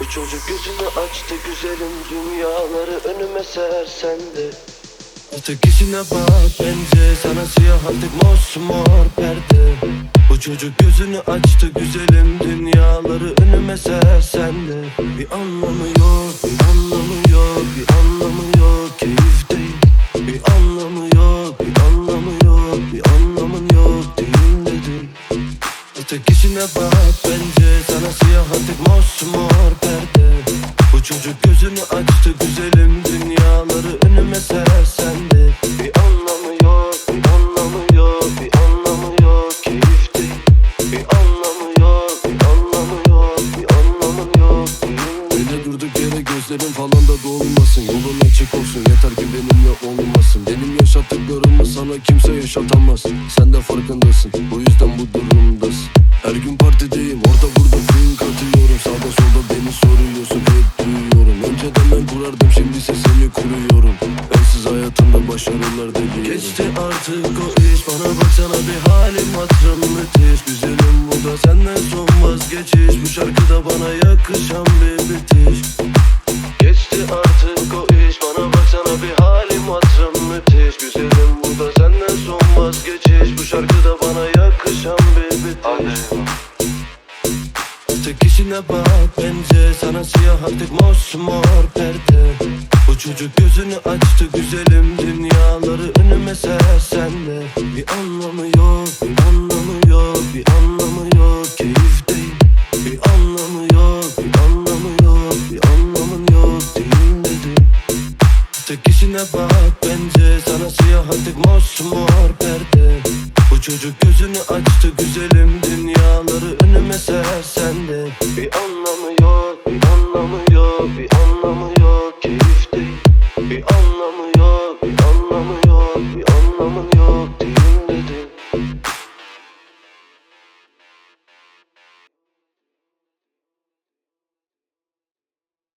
Bu çocuk gözünü açtı güzelim dünyaları önüme sersendi Artık işine bak bence sana siyah artık mosmor perde. Bu çocuk gözünü açtı güzelim dünyaları önüme sersendi Bir anlamı yok bir anlamı yok bir anlamı yok keyif değil. Bir anlamı yok bir anlamı yok bir anlamın yok değil dedim Artık işine bak bence sana siyah artık mosmor gözünü açtı güzelim dünyaları önüme sersendi Bir anlamı yok bir anlamı yok bir anlamı yok keyif değil Bir anlamı yok bir anlamı yok bir anlamın yok Öyle durduk yere gözlerin falan da dolmasın. Yolun açık olsun yeter ki benimle olmasın. Benim yaşattıklarımı sana kimse yaşatamaz. Sen de farkındasın o yüzden bu durumdasın hayatımda başarılar diliyorum Geçti artık o iş. Bana baksana bir halim hatırım müthiş. Güzelim bu da senden son vazgeçiş. Bu şarkıda bana yakışan bir bitiş. Geçti artık o iş. Bana baksana bir halim hatırım müthiş. Güzelim bu da senden son vazgeçiş. Bu şarkıda bana yakışan bir bitiş. Artık işine bak. Bence sana siyah artık mosmor perde Çocuk gözünü açtı güzelim dünyaları önüme sersendi Bir anlamı yok bir anlamı yok bir anlamı yok keyif değil Bir anlamı yok bir anlamı yok bir anlamın yok değil dedim Tek işine bak bence sana siyah artık mosmor perde. Bu çocuk gözünü açtı güzelim dünyaları önüme sersendi Bir anlamı yok bir anlamı yok bir anlamı yok anlamı yok bir anlamı yok bir anlamın yok